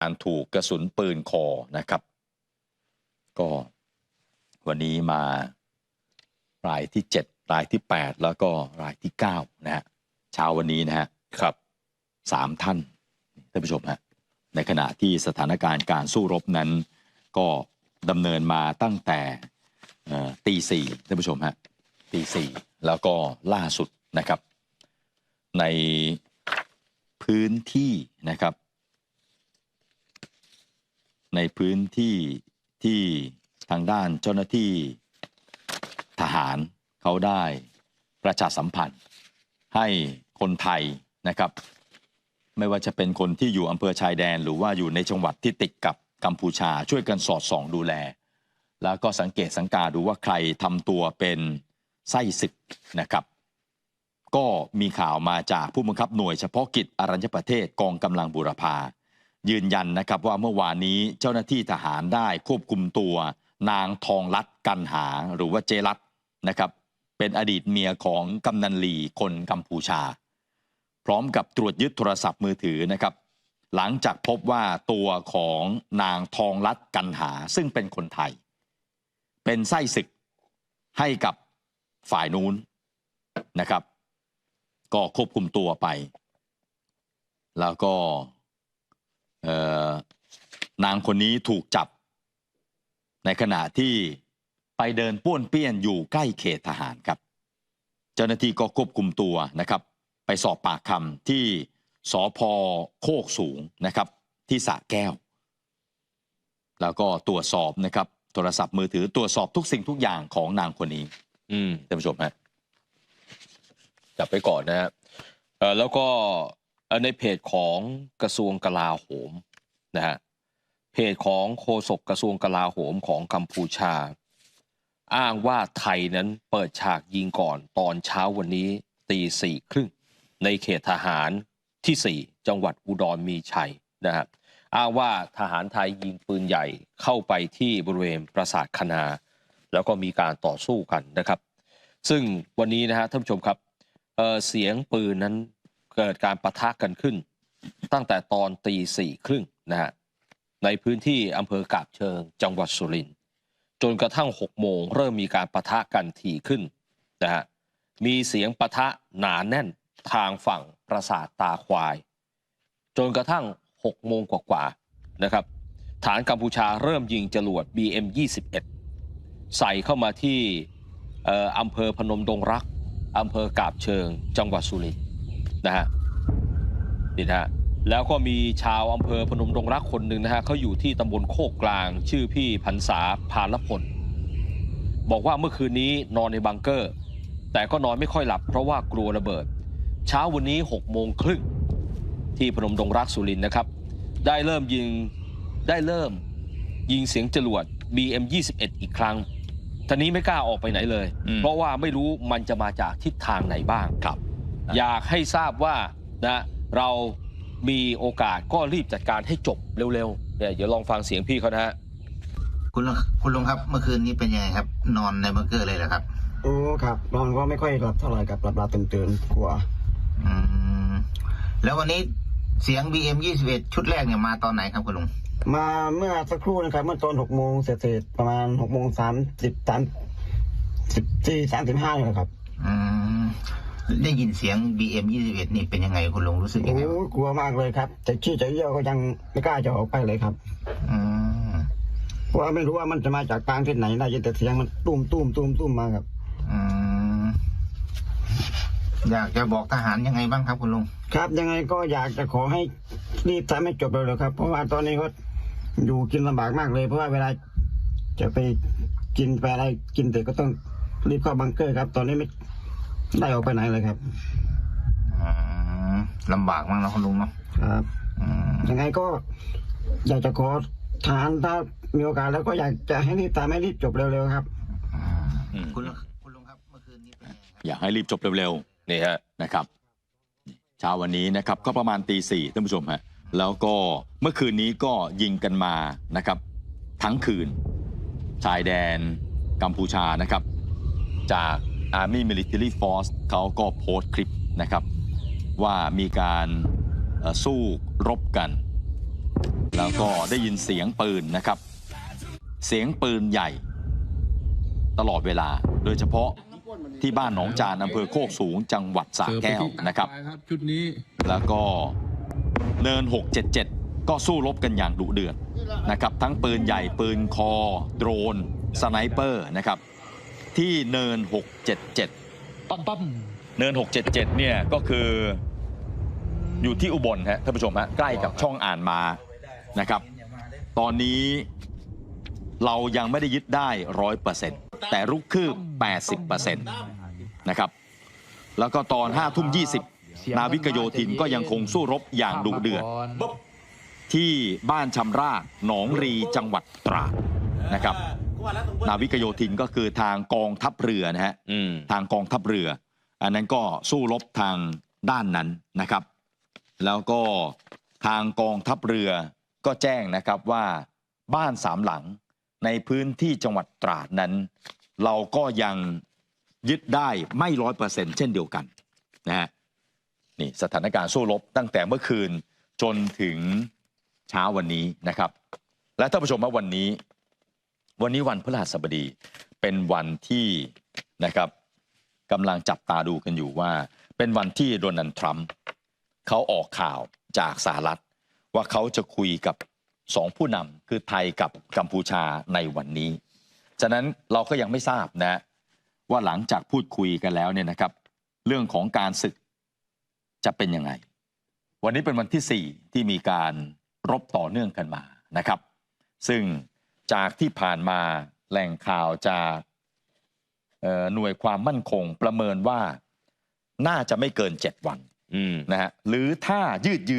การถูกกระสุนปืนคอนะครับ ก็วันนี้มารายที่ 7 รายที่ 8 แล้วก็รายที่9นะฮะเช้าวันนี้นะฮะครับสามท่านท่านผู้ชมฮะในขณะที่สถานการณ์การสู้รบนั้น ก็ดำเนินมาตั้งแต่เอ่อตีสี่ท่านผู้ชมฮะตีสี่แล้วก็ล่าสุดนะครับ ในพื้นที่นะครับ ในพื้นที่ที่ทางด้านเจ้าหน้าที่ทหารเขาได้ประชาสัมพันธ์ ให้คนไทยนะครับ ไม่ว่าจะเป็นคนที่อยู่อำเภอชายแดน หรือว่าอยู่ในจังหวัดที่ติดกับกัมพูชาช่วยกันสอดส่องดูแล แล้วก็สังเกตสังกาดูว่าใครทำตัวเป็นไส้ศึกนะครับ ก็มีข่าวมาจากผู้บังคับหน่วยเฉพาะกิจอรัญญประเทศกองกำลังบุรพา ยืนยันนะครับว่าเมื่อวานนี้เจ้าหน้าที่ทหารได้ควบคุมตัวนางทองรัตกันหาหรือว่าเจรัตนะครับเป็นอดีตเมียของกำนันลีคนกัมพูชา พร้อมกับตรวจยึดโทรศัพท์มือถือนะครับ หลังจากพบว่าตัวของนางทองรัตกันหาซึ่งเป็นคนไทย เป็นไส้ศึกให้กับฝ่ายนู้นนะครับ ก็ควบคุมตัวไป แล้วก็ นางคนนี้ถูกจับ ในขณะที่ไปเดินป้วนเปี้ยนอยู่ใกล้เขตทหารครับ เจ้าหน้าที่ก็ควบคุมตัวนะครับ ไปสอบปากคำที่สอพโคกสูงนะครับ ที่สระแก้ว แล้วก็ตรวจสอบนะครับ โทรศัพท์มือถือตรวจสอบทุกสิ่งทุกอย่างของนางคนนี้ อืมท่านผู้ชมฮะจับไปก่อนนะฮะเอ่อแล้วก็เอ่อ ในเพจของกระทรวงกลาโหมนะฮะเพจของโฆษกกระทรวงกลาโหมของกัมพูชา อ้างว่าไทยนั้นเปิดฉากยิงก่อนตอนเช้าวันนี้ตีสี่ครึ่งในเขตทหารที่ 4 จังหวัดอุดรมีชัยนะฮะอ้างว่าทหารไทยยิงปืนใหญ่เข้าไปที่บริเวณปราสาทคณา แล้วก็มีการต่อสู้กันนะครับ ซึ่งวันนี้นะฮะท่านผู้ชมครับเเสียงปืนนั้น เกิดการประทะกันขึ้น ตั้งแต่ตอนตีสี่ครึ่งนะฮะในพื้นที่อำเภอกาบเชิงจังหวัดสุรินทร์จนกระทั่ง6โมงเริ่มมีการประทะกันถี่ขึ้นนะฮะมีเสียงประทะหนาแน่นทางฝั่งปราสาทตาควาย จนกระทั่ง6โมงกว่าๆนะครับ ฐานกัมพูชาเริ่มยิงจรวด BM 21 ใส่เข้ามาที่อำเภอพนมดงรักอำเภอกาบเชิง จังหวัดสุรินทร์ นะฮะนี่นะฮะแล้วก็มีชาวอำเภอพนมดงรักคนหนึ่งนะฮะเขาอยู่ที่ตำบลโคกกลาง ชื่อพี่พันษาพาลพลบอกว่าเมื่อคืนนี้นอนในบังเกอร์ แต่ก็นอนไม่ค่อยหลับเพราะว่ากลัวระเบิด เช้าวันนี้6โมงครึ่งที่พนมดงรักสุรินทร์นะครับ ได้เริ่มยิงได้เริ่มยิงเสียงจรวด BM 21 อีกครั้งทีนี้ไม่กล้าออกไปไหนเลยอืมเพราะว่าไม่รู้มันจะมาจากทิศทางไหนบ้างครับ อยากให้ทราบว่านะเรามีโอกาสก็รีบจัดการให้จบเร็วๆเนี่ยเดี๋ยวลองฟังเสียงพี่เขานะฮะคุณลุงคุณลุงครับเมื่อคืนนี้เป็นยังไงครับ นอนในบังเกอร์เลยเหรอครับโอ้ครับนอนก็ไม่ค่อยหลับเท่าไหร่ครับหลับหลับตื่นตื่นๆกลัวอืมแล้ววันนี้เสียง BM 21 ชุดแรกเนี่ยมาตอนไหนครับคุณลุงมาเมื่อสักครู่นะครับ เมื่อตอนหกโมงเศษๆประมาณหกโมงสามสิบสามสิบสี่สามสิบห้าเลยครับ อืม ได้ยินเสียง BM 21นี่เป็นยังไงคุณลุงรู้สึกยังไงโอ้กลัวมากเลยครับ แต่ชี้จะเยี่ยวก็ยังไม่กล้าจะออกไปเลยครับอืมเพราะว่าไม่รู้ว่ามันจะมาจากทางทิศไหนได้ยินแต่เสียงมันตุ้มตุ้มตุ้มตุ้มมาครับอืมอยากจะบอกทหารยังไงบ้างครับคุณลุงครับ ยังไงก็อยากจะขอให้รีบทำให้จบเร็วๆครับ เพราะว่าตอนนี้ก็อยู่กินลำบากมากเลย เพราะว่าเวลาจะไปกินไปอะไรกินเสร็จก็ต้องรีบเข้าบังเกอร์ครับ ตอนนี้ไม่ ได้ออกไปไหนเลยครับอืมลำบากมากนะคุณลุงเนาะครับอืมยังไงก็อยากจะขอทานถ้ามีโอกาสแล้วก็อยากจะให้รีบทำให้รีบจบเร็วๆครับอืมคุณลุงคุณลุงครับเมื่อคืนนี้เป็นยังไงครับ อยากให้รีบจบเร็วนี่ฮะ ๆนะครับเช้าวันนี้นะครับก็ประมาณตีสี่ท่านผู้ชมฮะแล้วก็เมื่อคืนนี้ก็ยิงกันมานะครับ ทั้งคืน ชายแดนกัมพูชานะครับ จาก Army Military Force เขาก็โพสต์คลิปนะครับ ว่ามีการเอ่อสู้รบกัน แล้วก็ได้ยินเสียงปืนนะครับ เสียงปืนใหญ่ ตลอดเวลา โดยเฉพาะที่บ้านหนองจานอำเภอโคกสูงจังหวัดสระแก้วนะครับชุดนี้แล้วก็เนิน 677 ก็สู้รบกันอย่างดุเดือดนะครับ ทั้งปืนใหญ่ปืนคอ โดรน สไนเปอร์นะครับ ที่เนิน 677 ปั๊มปั๊มเนิน 677 เนี่ยก็คืออยู่ที่อุบลฮะท่านผู้ชมฮะใกล้กับช่องอ่านมานะครับ ตอนนี้เรายังไม่ได้ยึดได้ร้อยเปอร์เซ็นต์แต่รุกคืบ80เปอร์เซ็นต์นะครับแล้วก็ตอน5ทุ่ม20นาวิกโยธินก็ยังคงสู้รบอย่างดุเดือดที่บ้านชำรากหนองรีจังหวัดตราดนะครับ นาวิกโยธินก็คือทางกองทัพเรือนะฮะอืมทางกองทัพเรือ อันนั้นก็สู้รบทางด้านนั้นนะครับ แล้วก็ทางกองทัพเรือก็แจ้งนะครับว่าบ้านสามหลังในพื้นที่จังหวัดตราดนั้น เราก็ยังยึดได้ไม่ร้อยเปอร์เซ็นเช่นเดียวกันนะฮะนี่สถานการณ์สู้รบตั้งแต่เมื่อคืนจนถึงเช้าวันนี้นะครับ และท่านผู้ชมว่าวันนี้ วันนี้วันพฤหัสบดีเป็นวันที่นะครับกำลังจับตาดูกันอยู่ว่า เป็นวันที่โดนัลด์ทรัมป์เขาออกข่าวจากสหรัฐ ว่าเขาจะคุยกับสองผู้นำคือไทยกับกัมพูชาในวันนี้ ฉะนั้นเราก็ยังไม่ทราบนะว่าหลังจากพูดคุยกันแล้วเนี่ยนะครับ เรื่องของการศึกจะเป็นยังไง วันนี้เป็นวันที่ 4 ที่มีการรบต่อเนื่องกันมานะครับ ซึ่ง จากที่ผ่านมาแหล่งข่าวจากเอ่อหน่วยความมั่นคงประเมินว่าน่าจะไม่เกิน 7 วันอืมนะฮะหรือถ้ายืดเยื้อ